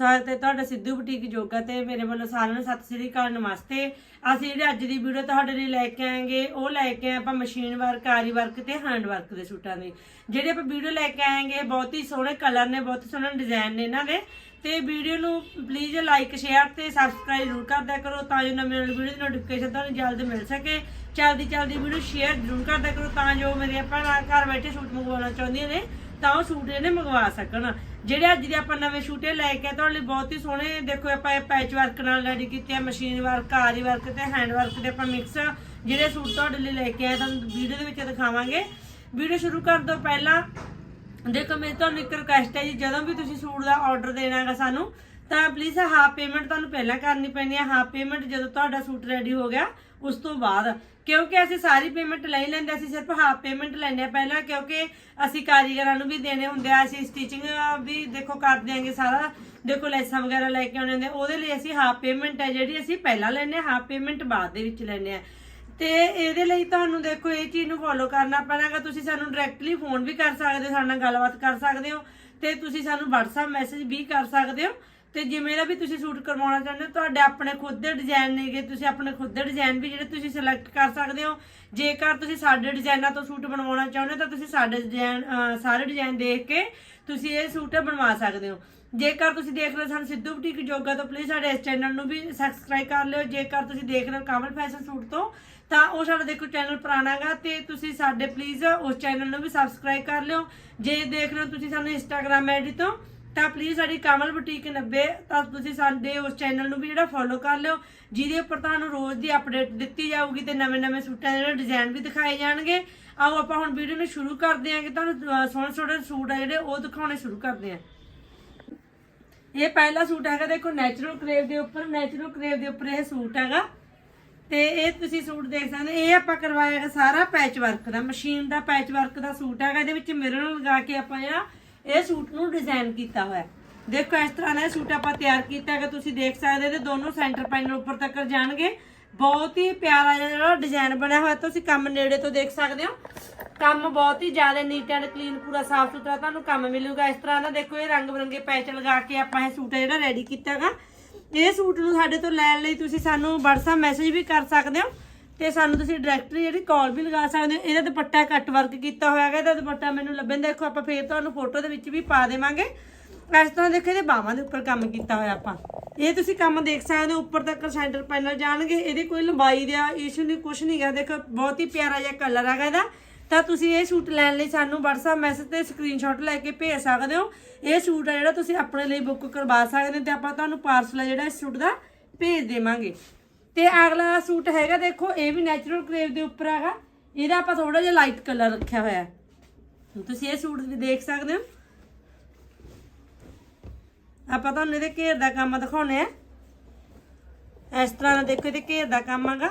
ਸਵਾਗਤ ਹੈ ਤੁਹਾਡਾ ਸਿੱਧੂ ਬੁਟੀਕ ਜੋਗਾ ਤੇ ਮੇਰੇ ਵੱਲੋਂ ਸਾਰਿਆਂ ਨੂੰ ਸਤਿ ਸ੍ਰੀ ਅਕਾਲ, ਨਮਸਤੇ। ਅਸੀਂ ਜਿਹੜੇ ਅੱਜ ਦੀ ਵੀਡੀਓ ਤੁਹਾਡੇ ਲਈ ਲੈ ਕੇ ਆਏਗੇ, ਉਹ ਲੈ ਕੇ ਆਏ ਆਪਾਂ ਮਸ਼ੀਨ ਵਰਕ ਆਰੀ ਵਰਕ ਤੇ ਹੈਂਡ ਵਰਕ ਦੇ ਸੂਟਾਂ ਦੀ। ਜਿਹੜੇ ਆਪਾਂ ਵੀਡੀਓ ਲੈ ਕੇ ਆਏਗੇ, ਬਹੁਤ ਹੀ ਸੋਹਣੇ ਕਲਰ ਨੇ, ਬਹੁਤ ਸੋਹਣੇ ਡਿਜ਼ਾਈਨ ਨੇ ਇਹਨਾਂ ਦੇ। ਤੇ ਵੀਡੀਓ ਨੂੰ ਪਲੀਜ਼ ਲਾਈਕ ਸ਼ੇਅਰ ਤੇ ਸਬਸਕ੍ਰਾਈਬ ਜ਼ਰੂਰ ਕਰਦਿਆ ਕਰੋ ਤਾਂ ਜੋ ਨਵੀਂ ਵੀਡੀਓ ਦੀ ਨੋਟੀਫਿਕੇਸ਼ਨ ਤੁਹਾਨੂੰ ਜਲਦ ਮਿਲ ਸਕੇ। ਜਲਦੀ ਜਲਦੀ ਵੀਡੀਓ ਸ਼ੇਅਰ ਜ਼ਰੂਰ ਕਰਦਿਆ ਕਰੋ ਤਾਂ ਜੋ ਮੇਰੀਆਂ ਭੈਣਾਂ ਘਰ ਬੈਠੇ ਸੂਟ ਮੰਗਵਾਉਣਾ ਚਾਹੁੰਦੀਆਂ ਨੇ। ਤਾਂ ਉਹ ਸੂਟ ਇਹਨੇ ਮੰਗਵਾ ਸਕਣ। ਜਿਹੜੇ ਅੱਜ ਦੇ ਆਪਾਂ ਨਵੇਂ ਸੂਟੇ ਲੈ ਕੇ ਆਏ, ਤੁਹਾਡੇ ਲਈ ਬਹੁਤ ਹੀ ਸੋਹਣੇ। ਦੇਖੋ, ਆਪਾਂ ਇਹ ਪੈਚ ਵਰਕ ਨਾਲ ਰੈਡੀ ਕੀਤੇ ਆ ਮਸ਼ੀਨ ਵਰਕ ਆਰੀ ਵਰਕ ਤੇ ਹੈਂਡ ਵਰਕ ਦੇ ਆਪਾਂ ਮਿਕਸ ਜਿਹੜੇ ਸੂਟ ਤੁਹਾਡੇ ਲਈ ਲੈ ਕੇ ਆਏ, ਤੁਹਾਨੂੰ ਵੀਡੀਓ ਦੇ ਵਿੱਚ ਦਿਖਾਵਾਂਗੇ। ਵੀਡੀਓ ਸ਼ੁਰੂ ਕਰਨ ਤੋਂ ਪਹਿਲਾਂ, ਦੇਖੋ, ਮੇਰੀ ਤੁਹਾਨੂੰ ਇੱਕ ਰਿਕੁਐਸਟ ਹੈ ਜੀ, ਜਦੋਂ ਵੀ ਤੁਸੀਂ ਸੂਟ ਦਾ ਆਰਡਰ ਦੇਣਾ ਹੈਗਾ ਸਾਨੂੰ, ਤਾਂ ਪਲੀਜ਼ ਹਾਫ ਪੇਮੈਂਟ ਤੁਹਾਨੂੰ ਪਹਿਲਾਂ ਕਰਨੀ ਪੈਣੀ ਹੈ। ਹਾਫ ਪੇਮੈਂਟ ਜਦੋਂ ਤੁਹਾਡਾ ਸੂਟ ਰੈਡੀ ਹੋ ਗਿਆ ਉਸ ਤੋਂ ਬਾਅਦ, ਕਿਉਂਕਿ ਅਸੀਂ ਸਾਰੀ ਪੇਮੈਂਟ ਲੈ ਲੈਂਦੇ, ਅਸੀਂ ਸਿਰਫ ਹਾਫ ਪੇਮੈਂਟ ਲੈਂਦੇ ਆ ਪਹਿਲਾਂ, ਕਿਉਂਕਿ ਅਸੀਂ ਕਾਰੀਗਰਾਂ ਨੂੰ ਵੀ ਦੇਣੇ ਹੁੰਦੇ ਆ, ਅਸੀਂ ਸਟਿਚਿੰਗ ਵੀ ਦੇਖੋ ਕਰ ਦਿਆਂਗੇ ਸਾਰਾ। ਦੇਖੋ ਲੈਸਾਂ ਵਗੈਰਾ ਲੈ ਕੇ ਆਉਣੇ ਹੁੰਦੇ ਉਹਦੇ ਲਈ ਅਸੀਂ ਹਾਫ ਪੇਮੈਂਟ ਹੈ ਜਿਹੜੀ ਅਸੀਂ ਪਹਿਲਾਂ ਲੈਂਦੇ ਆ ਹਾਫ ਪੇਮੈਂਟ ਬਾਅਦ ਦੇ ਵਿੱਚ ਲੈਂਦੇ ਆ ਤੇ ਇਹਦੇ ਲਈ ਤੁਹਾਨੂੰ ਦੇਖੋ, ਇਹ ਚੀਜ਼ ਨੂੰ ਫੋਲੋ ਕਰਨਾ ਪੈਣਾਗਾ ਤੁਸੀਂ ਸਾਨੂੰ ਡਾਇਰੈਕਟਲੀ ਫੋਨ ਵੀ ਕਰ ਸਕਦੇ ਹੋ, ਸਾਡੇ ਨਾਲ ਗੱਲਬਾਤ ਕਰ ਸਕਦੇ ਹੋ, ਤੇ ਤੁਸੀਂ ਸਾਨੂੰ WhatsApp ਮੈਸੇਜ ਵੀ ਕਰ ਸਕਦੇ ਹੋ ਤੇ ਜਿਵੇਂ ਦਾ ਵੀ ਤੁਸੀਂ ਸੂਟ ਕਰਵਾਉਣਾ ਚਾਹੁੰਦੇ ਹੋ, ਤੁਹਾਡੇ ਆਪਣੇ ਖੁਦ ਦੇ ਡਿਜ਼ਾਈਨ ਨੇਗੇ, ਤੁਸੀਂ ਆਪਣੇ ਖੁਦ ਦੇ ਡਿਜ਼ਾਈਨ ਵੀ ਜਿਹੜੇ ਤੁਸੀਂ ਸਿਲੈਕਟ ਕਰ ਸਕਦੇ ਹੋ। ਜੇਕਰ ਤੁਸੀਂ ਸਾਡੇ ਡਿਜ਼ਾਈਨਾਂ ਤੋਂ ਸੂਟ ਬਣਵਾਉਣਾ ਚਾਹੁੰਦੇ ਹੋ, ਤਾਂ ਤੁਸੀਂ ਸਾਡੇ ਡਿਜ਼ਾਈਨ ਸਾਰੇ ਡਿਜ਼ਾਈਨ ਦੇਖ ਕੇ ਤੁਸੀਂ ਇਹ ਸੂਟ ਬਣਵਾ ਸਕਦੇ ਹੋ। ਜੇਕਰ ਤੁਸੀਂ ਦੇਖ ਰਹੇ ਹੋ ਸਾਨੂੰ ਸਿੱਧੂ ਬੁਟੀਕ ਜੋਗਾ ਤੋਂ ਪਲੀਜ਼ ਸਾਡੇ ਇਸ ਚੈਨਲ ਨੂੰ ਵੀ ਸਬਸਕ੍ਰਾਈਬ ਕਰ ਲਿਓ। ਜੇਕਰ ਤੁਸੀਂ ਦੇਖ ਰਹੇ ਹੋ ਕਮਲ ਫੈਸ਼ਨ ਸੂਟ ਤੋਂ, ਤਾਂ ਉਹ ਸਾਡਾ ਦੇਖੋ ਚੈਨਲ ਪੁਰਾਣਾਗਾ ਤੇ ਤੁਸੀਂ ਸਾਡੇ ਪਲੀਜ਼ ਉਸ ਚੈਨਲ ਨੂੰ ਵੀ ਸਬਸਕ੍ਰਾਈਬ ਕਰ ਲਿਓ। ਜੇ ਦੇਖ ਰਹੇ ਹੋ ਤੁਸੀਂ ਸਾਨੂੰ ਇੰਸਟਾਗ੍ਰam ਆਈਡੀ ਤੋਂ ਤਾਂ ਪਲੀਜ਼ ਸਾਡੀ ਕਮਲ ਬੁਟੀਕ 90 ਤਾਂ ਤੁਸੀਂ ਸਾਡੇ ਉਸ ਚੈਨਲ ਨੂੰ ਵੀ ਜਿਹੜਾ ਫੋਲੋ ਕਰ ਲਿਓ, ਜਿਹਦੇ ਉੱਪਰ ਤੁਹਾਨੂੰ ਰੋਜ਼ ਦੀ ਅਪਡੇਟ ਦਿੱਤੀ ਜਾਊਗੀ ਤੇ ਨਵੇਂ-ਨਵੇਂ ਸੂਟਾਂ ਦੇ ਜਿਹੜੇ ਡਿਜ਼ਾਈਨ ਵੀ ਦਿਖਾਏ ਜਾਣਗੇ। ਆਓ ਆਪਾਂ ਹੁਣ ਵੀਡੀਓ ਨੂੰ ਸ਼ੁਰੂ ਕਰਦੇ ਹਾਂ ਕਿ ਤੁਹਾਨੂੰ ਸੋਹਣੇ ਸੋਹਣੇ ਸੂਟ ਆ ਜਿਹੜੇ ਉਹ ਦਿਖਾਉਣੇ ਸ਼ੁਰੂ ਕਰਦੇ ਹਾਂ। ਇਹ ਪਹਿਲਾ ਸੂਟ ਹੈਗਾ, ਦੇਖੋ ਨੈਚੁਰਲ ਕਰੇਵ ਦੇ ਉੱਪਰ ਨੈਚੁਰਲ ਕਰੇਵ ਦੇ ਉੱਪਰ ਇਹ ਸੂਟ ਹੈਗਾ। ਤੇ ਇਹ ਤੁਸੀਂ ਸੂਟ ਦੇਖ ਸਕਦੇ ਇਹ ਆਪਾਂ ਕਰਵਾਇਆ ਹੈਗਾ ਸਾਰਾ ਪੈਚ ਵਰਕ ਦਾ ਮਸ਼ੀਨ ਦਾ ਪੈਚ ਵਰਕ ਦਾ ਸੂਟ ਹੈਗਾ, ਇਹਦੇ ਵਿੱਚ ਮਿਰਰ ਲਗਾ ਕੇ ਆਪਾਂ ਜਿਹੜਾ ਇਹ ਸੂਟ ਨੂੰ ਡਿਜ਼ਾਈਨ ਕੀਤਾ ਹੋਇਆ। ਦੇਖੋ, ਇਸ ਤਰ੍ਹਾਂ ਦਾ ਇਹ ਸੂਟ ਆਪਾਂ ਤਿਆਰ ਕੀਤਾ ਹੈਗਾ ਤੁਸੀਂ ਦੇਖ ਸਕਦੇ ਇਹਦੇ ਦੋਨੋਂ ਸੈਂਟਰ ਪੈਨਲ ਉੱਪਰ ਤੱਕ ਜਾਣਗੇ। ਬਹੁਤ ਹੀ ਪਿਆਰਾ ਜਿਹਾ ਜਿਹੜਾ ਡਿਜ਼ਾਈਨ ਬਣਿਆ ਹੋਇਆ, ਤੁਸੀਂ ਕੰਮ ਨੇੜੇ ਤੋਂ ਦੇਖ ਸਕਦੇ ਹੋ। ਕੰਮ ਬਹੁਤ ਹੀ ਜ਼ਿਆਦਾ ਨੀਟ ਐਂਡ ਕਲੀਨ ਪੂਰਾ ਸਾਫ਼ ਸੁਥਰਾ ਤੁਹਾਨੂੰ ਕੰਮ ਮਿਲੂਗਾ। ਇਸ ਤਰ੍ਹਾਂ ਦਾ ਦੇਖੋ, ਇਹ ਰੰਗ ਬਰੰਗੇ ਪੈਚ ਲਗਾ ਕੇ ਆਪਾਂ ਇਹ ਸੂਟ ਜਿਹੜਾ ਰੈਡੀ ਕੀਤਾ ਹੈਗਾ ਇਹ ਸੂਟ ਨੂੰ ਸਾਡੇ ਤੋਂ ਲੈਣ ਲਈ ਤੁਸੀਂ ਸਾਨੂੰ WhatsApp ਮੈਸੇਜ ਵੀ ਕਰ ਸਕਦੇ ਹੋ। ਤੇ ਸਾਨੂੰ ਤੁਸੀਂ ਡਾਇਰੈਕਟਲੀ ਜਿਹੜੀ ਕਾਲ ਵੀ ਲਗਾ ਸਕਦੇ ਹੋ। ਇਹਦਾ ਦੁਪੱਟਾ ਕੱਟ ਵਰਕ ਕੀਤਾ ਹੋਇਆ ਹੈਗਾ, ਇਹਦਾ ਦੁਪੱਟਾ ਮੈਨੂੰ ਲੱਭਣ ਦੇਖੋ, ਆਪਾਂ ਫੇਰ ਤੁਹਾਨੂੰ ਫੋਟੋ ਦੇ ਵਿੱਚ ਵੀ ਪਾ ਦੇਵਾਂਗੇ। ਇਸ ਤਰ੍ਹਾਂ ਦੇਖੋ, ਇਹਦੇ ਬਾਹਾਂ ਦੇ ਉੱਪਰ ਕੰਮ ਕੀਤਾ ਹੋਇਆ ਆਪਾਂ। ਇਹ ਤੁਸੀਂ ਕੰਮ ਦੇਖ ਸਕਦੇ ਹੋ, ਉੱਪਰ ਤੱਕ ਸੈਂਟਰ ਪੈਨਲ ਜਾਣਗੇ। ਇਹਦੀ ਕੋਈ ਲੰਬਾਈ ਦਾ ਇਸ਼ੂ ਨਹੀਂ ਕੁਝ ਨਹੀਂ ਗਾ ਦੇਖੋ, ਬਹੁਤ ਹੀ ਪਿਆਰਾ ਜਿਹਾ ਕਲਰ ਹੈਗਾ ਇਹਦਾ। ਤਾਂ ਤੁਸੀਂ ਇਹ ਸੂਟ ਲੈਣ ਲਈ ਸਾਨੂੰ WhatsApp ਮੈਸੇਜ ਤੇ ਸਕਰੀਨਸ਼ਾਟ ਲੈ ਕੇ ਭੇਜ ਸਕਦੇ ਹੋ। ਇਹ ਸੂਟ ਹੈ ਜਿਹੜਾ ਤੁਸੀਂ ਆਪਣੇ ਲਈ ਬੁੱਕ ਕਰਵਾ ਸਕਦੇ ਹੋ ਤੇ ਆਪਾਂ ਤੁਹਾਨੂੰ ਪਾਰਸਲ ਜਿਹੜਾ ਇਸ ਸੂਟ ਦਾ ਭੇਜ ਦੇਵਾਂਗੇ। ਤੇ ਅਗਲਾ ਸੂਟ ਹੈਗਾ, ਦੇਖੋ, ਇਹ ਵੀ ਨੈਚੁਰਲ ਕਰੇਵ ਦੇ ਉੱਪਰ ਹੈਗਾ। ਇਹਦਾ ਆਪਾਂ ਥੋੜਾ ਜਿਹਾ ਲਾਈਟ ਕਲਰ ਰੱਖਿਆ ਹੋਇਆ ਹੈ। ਤੁਸੀਂ ਇਹ ਸੂਟ ਵੀ ਦੇਖ ਸਕਦੇ ਹੋ। ਆਪਾਂ ਤੁਹਾਨੂੰ ਇਹਦੇ ਘੇਰ ਦਾ ਕੰਮ ਦਿਖਾਉਣੇ ਆ। ਇਸ ਤਰ੍ਹਾਂ ਦਾ ਦੇਖੋ, ਇਹਦੇ ਘੇਰ ਦਾ ਕੰਮ ਹੈਗਾ।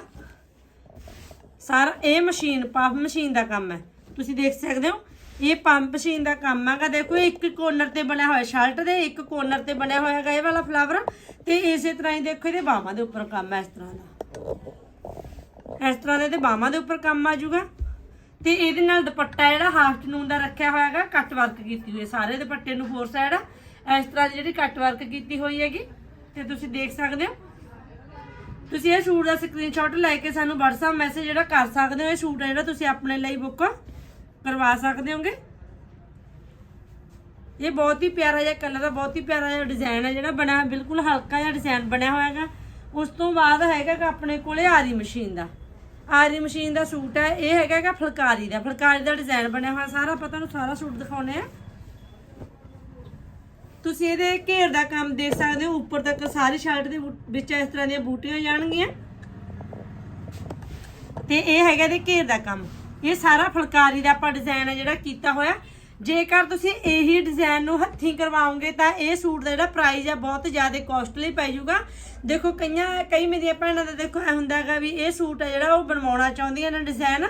ਸਾਰਾ ਇਹ ਮਸ਼ੀਨ ਪਫ ਮਸ਼ੀਨ ਦਾ ਕੰਮ ਹੈ। ਤੁਸੀਂ ਦੇਖ ਸਕਦੇ ਹੋ। ਇਹ ਪੰਪ ਮਸ਼ੀਨ ਦਾ ਕੰਮ ਹੈਗਾ। ਦੇਖੋ ਇੱਕ ਕੋਰਨਰ ਤੇ ਬਣਿਆ ਹੋਇਆ ਸ਼ਰਟ ਦੇ, ਇੱਕ ਕੋਰਨਰ ਤੇ ਬਣਿਆ ਹੋਇਆ ਹੈਗਾ ਇਹ ਵਾਲਾ ਫਲਾਵਰ ਤੇ ਇਸੇ ਤਰ੍ਹਾਂ ਹੀ ਦੇਖੋ, ਇਹਦੇ ਬਾਹਾਂ ਦੇ ਉੱਪਰ ਕੰਮ ਹੈ ਇਸ ਤਰ੍ਹਾਂ ਦਾ। ਇਸ ਤਰ੍ਹਾਂ ਦੇ ਇਹਦੇ ਬਾਹਾਂ ਦੇ ਉੱਪਰ ਕੰਮ ਆ ਜਾਊਗਾ। ਤੇ ਇਹਦੇ ਨਾਲ ਦੁਪੱਟਾ ਜਿਹੜਾ ਹਾਫ ਚਨੂਨ ਦਾ ਰੱਖਿਆ ਹੋਇਆ ਹੈਗਾ ਕੱਟ ਵਰਕ ਕੀਤੀ ਹੋਈ ਹੈ। ਸਾਰੇ ਦੁਪੱਟੇ ਨੂੰ ਫੋਰ ਸਾਈਡ ਇਸ ਤਰ੍ਹਾਂ ਦੀ ਜਿਹੜੀ ਕੱਟ ਵਰਕ ਕੀਤੀ ਹੋਈ ਹੈਗੀ, ਤੇ ਤੁਸੀਂ ਦੇਖ ਸਕਦੇ ਹੋ। ਤੁਸੀਂ ਇਹ ਸੂਟ ਦਾ ਸਕਰੀਨਸ਼ਾਟ ਲੈ ਕੇ ਸਾਨੂੰ WhatsApp ਮੈਸੇਜ ਜਿਹੜਾ ਕਰ ਸਕਦੇ ਹੋ। ਇਹ ਸੂਟ ਜਿਹੜਾ ਤੁਸੀਂ ਆਪਣੇ ਲਈ ਬੁੱਕ ਕਰਵਾ ਸਕਦੇ ਹੋਗੇ? ਇਹ ਬਹੁਤ ਹੀ ਪਿਆਰਾ ਜਿਹਾ ਕਲਰ ਦਾ ਬਹੁਤ ਹੀ ਪਿਆਰਾ ਜਿਹਾ ਡਿਜ਼ਾਈਨ ਹੈ ਜਿਹੜਾ ਬਣਿਆ, ਬਿਲਕੁਲ ਹਲਕਾ ਜਿਹਾ ਡਿਜ਼ਾਈਨ ਬਣਿਆ ਹੋਇਆ ਹੈਗਾ। ਉਸ ਤੋਂ ਬਾਅਦ ਹੈਗਾ ਗਾ ਆਪਣੇ ਕੋਲੇ ਆਰੀ ਮਸ਼ੀਨ ਦਾ। ਆਰੀ ਮਸ਼ੀਨ ਦਾ ਸੂਟ ਹੈ, ਇਹ ਹੈਗਾ ਗਾ ਫੁਲਕਾਰੀ ਦਾ। ਫੁਲਕਾਰੀ ਦਾ ਡਿਜ਼ਾਈਨ ਬਣਿਆ ਹੋਇਆ, ਸਾਰਾ ਪਤਾ ਨੂੰ ਸਾਰਾ ਸੂਟ ਦਿਖਾਉਨੇ ਆ। ਤੁਸੀਂ ਇਹਦੇ ਘੇਰ ਦਾ ਕੰਮ ਦੇਖ ਸਕਦੇ ਹੋ, ਉੱਪਰ ਤੱਕ ਸਾਰੀ ਸ਼ਰਟ ਦੇ ਵਿੱਚ ਇਸ ਤਰ੍ਹਾਂ ਦੀਆਂ ਬੂਟੀਆਂ ਜਾਣਗੀਆਂ। ਤੇ ਇਹ ਹੈਗਾ ਇਹਦੇ ਘੇਰ ਦਾ ਕੰਮ। ਇਹ ਸਾਰਾ ਫੁਲਕਾਰੀ ਦਾ ਆਪਾਂ ਡਿਜ਼ਾਈਨ ਹੈ ਜਿਹੜਾ ਕੀਤਾ ਹੋਇਆ। ਜੇਕਰ ਤੁਸੀਂ ਇਹੀ ਡਿਜ਼ਾਈਨ ਨੂੰ ਹੱਥੀਂ ਕਰਵਾਓਗੇ ਤਾਂ ਇਹ ਸੂਟ ਦਾ ਜਿਹੜਾ ਪ੍ਰਾਈਸ ਹੈ ਬਹੁਤ ਜ਼ਿਆਦਾ ਕੋਸਟਲੀ ਪੈ ਜਾਊਗਾ। ਦੇਖੋ, ਕਈਆਂ, ਕਈ ਮੇਰੀਆਂ ਭੈਣਾਂ ਦਾ ਦੇਖੋ ਐ ਹੁੰਦਾ ਹੈਗਾ ਵੀ ਇਹ ਸੂਟ ਹੈ ਜਿਹੜਾ ਉਹ ਬਣਵਾਉਣਾ ਚਾਹੁੰਦੀਆਂ ਨੇ ਡਿਜ਼ਾਈਨ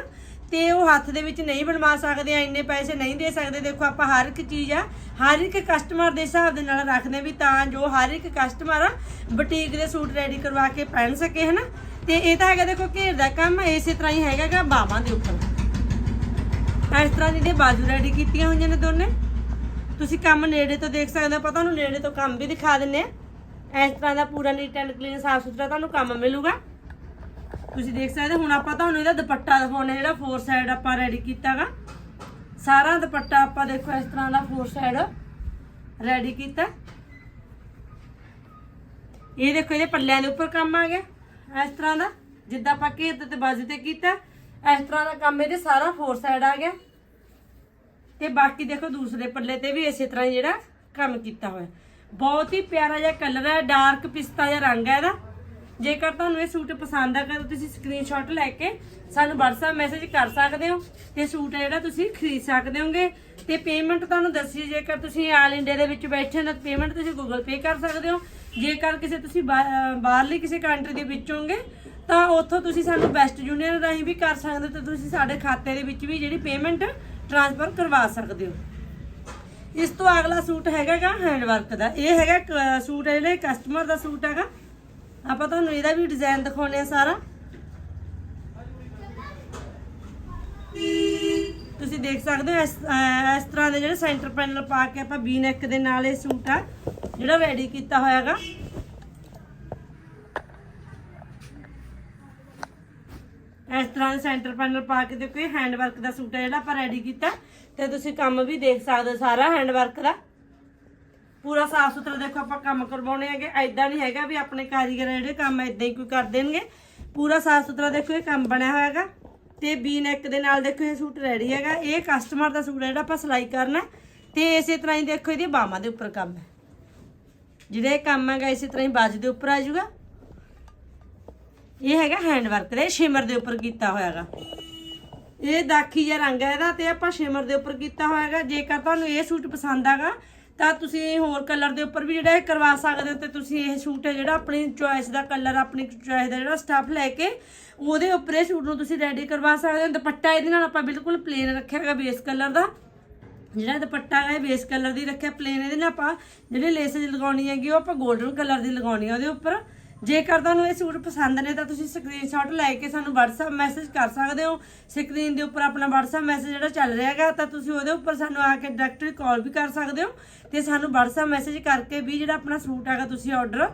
ਤੇ ਉਹ ਹੱਥ ਦੇ ਵਿੱਚ ਨਹੀਂ ਬਣਵਾ ਸਕਦੇ ਆ ਇੰਨੇ ਪੈਸੇ ਨਹੀਂ ਦੇ ਸਕਦੇ। ਦੇਖੋ, ਆਪਾਂ ਹਰ ਇੱਕ ਚੀਜ਼ ਆ, ਹਰ ਇੱਕ ਕਸਟਮਰ ਦੇ ਹਿਸਾਬ ਦੇ ਨਾਲ ਰੱਖਦੇ ਵੀ ਤਾਂ ਜੋ ਹਰ ਇੱਕ ਕਸਟਮਰ ਆ ਬੁਟੀਕ ਦੇ ਸੂਟ ਰੈਡੀ ਕਰਵਾ ਕੇ ਪਹਿਨ ਸਕੇ, ਹਨਾ? ਤੇ ਇਹ ਤਾਂ ਹੈਗਾ, ਦੇਖੋ, ਘੇਰ ਦਾ ਕੰਮ ਇਸੇ ਤਰ੍ਹਾਂ ਹੀ ਹੈਗਾਗਾ ਬਾਹਾਂ ਦੇ ਉੱਪਰ। ਇਸ ਤਰ੍ਹਾਂ ਦੀ ਦੇ ਬਾਜੂ ਰੈਡੀ ਕੀਤੀਆਂ ਹੋਈਆਂ ਨੇ ਦੋਨੇ। ਤੁਸੀਂ ਕੰਮ ਨੇੜੇ ਤੋਂ ਦੇਖ ਸਕਦੇ ਹੋ ਪਤਾ ਤੁਹਾਨੂੰ ਨੇੜੇ ਤੋਂ ਕੰਮ ਵੀ ਦਿਖਾ ਦਿੰਨੇ ਆ। ਇਸ ਤਰ੍ਹਾਂ ਦਾ ਪੂਰਾ ਨੀਟ ਐਂਡ ਕਲੀਨ ਸਾਫ਼ ਸੁਥਰਾ ਤੁਹਾਨੂੰ ਕੰਮ ਮਿਲੂਗਾ। ਤੁਸੀਂ ਦੇਖ ਸਕਦੇ ਹੁਣ ਆਪਾਂ ਤੁਹਾਨੂੰ ਇਹਦਾ ਦੁਪੱਟਾ ਦਿਖਾਉਣੇ, ਜਿਹੜਾ ਫੋਰ ਸਾਈਡ ਆਪਾਂ ਰੈਡੀ ਕੀਤਾਗਾ। ਸਾਰਾ ਦੁਪੱਟਾ ਆਪਾਂ ਦੇਖੋ ਇਸ ਤਰ੍ਹਾਂ ਦਾ ਫੋਰ ਸਾਈਡ ਰੈਡੀ ਕੀਤਾ। ਇਹ ਦੇਖੋ, ਇਹਦੇ ਪੱਲਿਆਂ ਦੇ ਉੱਪਰ ਕੰਮ ਆ ਗਿਆ। ਇਸ ਤਰ੍ਹਾਂ ਦਾ, ਜਿੱਦਾਂ ਆਪਾਂ ਘੇਰ ਤੇ ਬਾਜੂ ਤੇ ਕੀਤਾ। ਇਸ ਤਰ੍ਹਾਂ ਦਾ ਕੰਮ ਇਹਦੇ ਸਾਰਾ ਫੋਰ ਸਾਈਡ ਆ ਗਿਆ। ਤੇ ਬਾਕੀ ਦੇਖੋ ਦੂਸਰੇ ਪੱਲੇ ਤੇ ਵੀ ਇਸੇ ਤਰ੍ਹਾਂ ਜਿਹੜਾ ਕੰਮ ਕੀਤਾ ਹੋਇਆ। ਬਹੁਤ ਹੀ ਪਿਆਰਾ ਜਿਹਾ ਕਲਰ ਹੈ ਡਾਰਕ ਪਿਸਤਾ ਜਿਹਾ ਰੰਗ ਹੈ ਇਹਦਾ। ਜੇਕਰ ਤੁਹਾਨੂੰ ਇਹ ਸੂਟ ਪਸੰਦ ਆ, ਤਾਂ ਤੁਸੀਂ ਸਕਰੀਨਸ਼ਾਟ ਲੈ ਕੇ ਸਾਨੂੰ WhatsApp ਮੈਸੇਜ ਕਰ ਸਕਦੇ ਹੋ ਤੇ ਸੂਟ ਹੈ ਜਿਹੜਾ ਤੁਸੀਂ ਖਰੀਦ ਸਕਦੇ ਹੋਗੇ। ਤੇ ਪੇਮੈਂਟ ਤੁਹਾਨੂੰ ਦੱਸੀ ਜੇਕਰ ਤੁਸੀਂ ਆਲ ਇੰਡੀਆ ਦੇ ਵਿੱਚ ਬੈਠੇ ਹੋ, ਤਾਂ ਪੇਮੈਂਟ ਤੁਸੀਂ ਗੂਗਲ ਪੇ ਕਰ ਸਕਦੇ ਹੋ। ਜੇਕਰ ਕਿਸੇ ਤੁਸੀਂ ਬਾਹਰਲੀ ਕਿਸੇ ਕੰਟਰੀ ਦੇ ਵਿੱਚੋਂਗੇ ਤਾਂ ਉੱਥੋਂ ਤੁਸੀਂ ਸਾਨੂੰ ਬੈਸਟ ਯੂਨੀਅਨ ਰਾਹੀਂ ਵੀ ਕਰ ਸਕਦੇ ਹੋ ਤੇ ਤੁਸੀਂ ਸਾਡੇ ਖਾਤੇ ਦੇ ਵਿੱਚ ਵੀ ਜਿਹੜੀ ਪੇਮੈਂਟ ਟ੍ਰਾਂਸਫਰ ਕਰਵਾ ਸਕਦੇ ਹੋ। ਇਸ ਤੋਂ ਅਗਲਾ ਸੂਟ ਹੈਗਾਗਾ ਹੈਂਡਵਰਕ ਦਾ। ਇਹ ਹੈਗਾ ਕ- ਸੂਟ ਹੈ ਜਿਹੜੇ ਕਸਟਮਰ ਦਾ ਸੂਟ ਹੈਗਾ। ਆਪਾਂ ਤੁਹਾਨੂੰ ਇਹਦਾ ਵੀ ਡਿਜ਼ਾਈਨ ਦਿਖਾਉਣੇ ਆ ਸਾਰਾ। ਤੁਸੀਂ ਦੇਖ ਸਕਦੇ ਹੋ ਇਸ ਤਰ੍ਹਾਂ ਦੇ ਜਿਹੜੇ ਸੈਂਟਰ ਪੈਨਲ ਪਾ ਕੇ ਆਪਾਂ ਵੀ ਨੈਕ ਦੇ ਨਾਲ ਇਹ ਸੂਟ ਆ, ਜਿਹੜਾ ਰੈਡੀ ਕੀਤਾ ਹੋਇਆਗਾ। ਇਸ ਤਰ੍ਹਾਂ ਦੇ ਸੈਂਟਰ ਪੈਨਲ ਪਾ ਕੇ ਦੇਖੋ, ਇਹ ਹੈਂਡ ਵਰਕ ਦਾ ਸੂਟ ਹੈ ਜਿਹੜਾ ਆਪਾਂ ਰੈਡੀ ਕੀਤਾ। ਤੇ ਤੁਸੀਂ ਕੰਮ ਵੀ ਦੇਖ ਸਕਦੇ ਹੋ ਸਾਰਾ ਹੈਂਡ ਵਰਕ ਦਾ। ਪੂਰਾ ਸਾਫ਼ ਸੁਥਰਾ ਦੇਖੋ, ਆਪਾਂ ਕੰਮ ਕਰਵਾਉਣੇ ਹੈਗੇ। ਐਦਾਂ ਨਹੀਂ ਹੈਗਾ ਵੀ ਆਪਣੇ ਕਾਰੀਗਰ ਜਿਹੜੇ ਕੰਮ ਐਦਾਂ ਹੀ ਕੋਈ ਕਰ ਦੇਣਗੇ। ਪੂਰਾ ਸਾਫ਼ ਸੁਥਰਾ ਦੇਖੋ, ਇਹ ਕੰਮ ਬਣਿਆ ਹੋਇਆ ਹੈਗਾ। ਤੇ ਬੀ ਨੈਕ ਦੇ ਨਾਲ ਦੇਖੋ, ਇਹ ਸੂਟ ਰੈਡੀ ਹੈਗਾ। ਇਹ ਕਸਟਮਰ ਦਾ ਸੂਟ ਹੈ ਜਿਹੜਾ ਆਪਾਂ ਸਿਲਾਈ ਕਰਨਾ। ਤੇ ਇਸੇ ਤਰ੍ਹਾਂ ਹੀ ਦੇਖੋ, ਇਹਦੀ ਬਾਹਾਂ ਦੇ ਉੱਪਰ ਕੰਮ ਹੈ। ਜਿਹੜਾ ਇਹ ਕੰਮ ਹੈਗਾ, ਇਸੇ ਤਰ੍ਹਾਂ ਹੀ ਬਾਜੂ ਦੇ ਉੱਪਰ ਆ ਜਾਊਗਾ। ਇਹ ਹੈਗਾ ਹੈਂਡ ਵਰਕ ਦੇ ਸ਼ਿਮਰ ਦੇ ਉੱਪਰ ਕੀਤਾ ਹੋਇਆਗਾ। ਇਹ ਦਾਖੀ ਜਿਹਾ ਰੰਗ ਹੈ ਇਹਦਾ ਤੇ ਆਪਾਂ ਸ਼ਿਮਰ ਦੇ ਉੱਪਰ ਕੀਤਾ ਹੋਇਆਗਾ। ਜੇਕਰ ਤੁਹਾਨੂੰ ਇਹ ਸੂਟ ਪਸੰਦ ਆਗਾ, ਤਾਂ ਤੁਸੀਂ ਹੋਰ ਕਲਰ ਦੇ ਉੱਪਰ ਵੀ ਜਿਹੜਾ ਇਹ ਕਰਵਾ ਸਕਦੇ ਹੋ ਤੇ ਤੁਸੀਂ ਇਹ ਸੂਟ ਹੈ ਜਿਹੜਾ ਆਪਣੀ ਚੁਆਇਸ ਦਾ ਕਲਰ ਆਪਣੀ ਚੁਆਇਸ ਦਾ ਜਿਹੜਾ ਸਟਫ ਲੈ ਕੇ ਉਹਦੇ ਉੱਪਰ ਇਹ ਸੂਟ ਨੂੰ ਤੁਸੀਂ ਰੈਡੀ ਕਰਵਾ ਸਕਦੇ ਹੋ। ਦੁਪੱਟਾ ਇਹਦੇ ਨਾਲ ਆਪਾਂ ਬਿਲਕੁਲ ਪਲੇਨ ਰੱਖਿਆ ਹੈਗਾ ਬੇਸ ਕਲਰ ਦਾ। ਜਿਹੜਾ ਦੁਪੱਟਾ ਹੈ ਬੇਸ ਕਲਰ ਦੀ ਰੱਖਿਆ ਪਲੇਨ ਇਹਦੇ ਨਾਲ ਆਪਾਂ ਜਿਹੜੀ ਲੇਸ ਲਗਾਉਣੀ ਹੈਗੀ ਉਹ ਆਪਾਂ 골ਡਨ ਕਲਰ ਦੀ ਲਗਾਉਣੀ ਹੈ ਉਹਦੇ ਉੱਪਰ। ਜੇਕਰ ਤੁਹਾਨੂੰ ਇਹ ਸੂਟ ਪਸੰਦ ਨੇ ਤਾਂ ਤੁਸੀਂ ਸਕਰੀਨਸ਼ਾਟ ਲੈ ਕੇ ਸਾਨੂੰ WhatsApp ਮੈਸੇਜ ਕਰ ਸਕਦੇ ਹੋ। ਸਕਰੀਨ ਦੇ ਉੱਪਰ ਆਪਣਾ WhatsApp ਮੈਸੇਜ ਜਿਹੜਾ ਚੱਲ ਰਿਹਾ ਹੈਗਾ, ਤਾਂ ਤੁਸੀਂ ਉਹਦੇ ਉੱਪਰ ਸਾਨੂੰ ਆ ਕੇ ਡਾਇਰੈਕਟਲੀ ਕਾਲ ਵੀ ਕਰ ਸਕਦੇ ਹੋ ਤੇ ਸਾਨੂੰ WhatsApp ਮੈਸੇਜ ਕਰਕੇ ਵੀ ਜਿਹੜਾ ਆਪਣਾ ਸੂਟ ਹੈਗਾ ਤੁਸੀਂ ਆਰਡਰ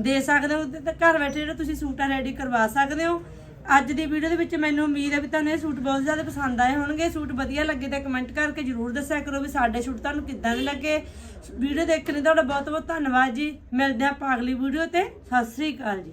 ਦੇ ਸਕਦੇ ਹੋ ਤੇ ਘਰ ਬੈਠੇ ਜਿਹੜਾ ਤੁਸੀਂ ਸੂਟ ਆ ਰੈਡੀ ਕਰਵਾ ਸਕਦੇ ਹੋ। ਅੱਜ ਦੀ ਵੀਡੀਓ ਦੇ ਵਿੱਚ ਮੈਨੂੰ ਉਮੀਦ ਹੈ ਵੀ ਤੁਹਾਨੂੰ ਇਹ ਸੂਟ ਬਹੁਤ ਜ਼ਿਆਦਾ ਪਸੰਦ ਆਏ ਹੋਣਗੇ। ਸੂਟ ਵਧੀਆ ਲੱਗੇ ਤਾਂ ਕਮੈਂਟ ਕਰਕੇ ਜਰੂਰ ਦੱਸਿਆ ਕਰੋ ਵੀ ਸਾਡੇ ਸੂਟ ਤੁਹਾਨੂੰ ਕਿੱਦਾਂ ਦੇ ਲੱਗੇ। ਵੀਡੀਓ ਦੇਖਣ ਲਈ ਤੁਹਾਡਾ ਬਹੁਤ ਬਹੁਤ ਧੰਨਵਾਦ ਜੀ। ਮਿਲਦੇ ਹਾਂ ਆਪਾਂ ਅਗਲੀ ਵੀਡੀਓ ਤੇ। ਸਤਿ ਸ੍ਰੀ ਅਕਾਲ ਜੀ।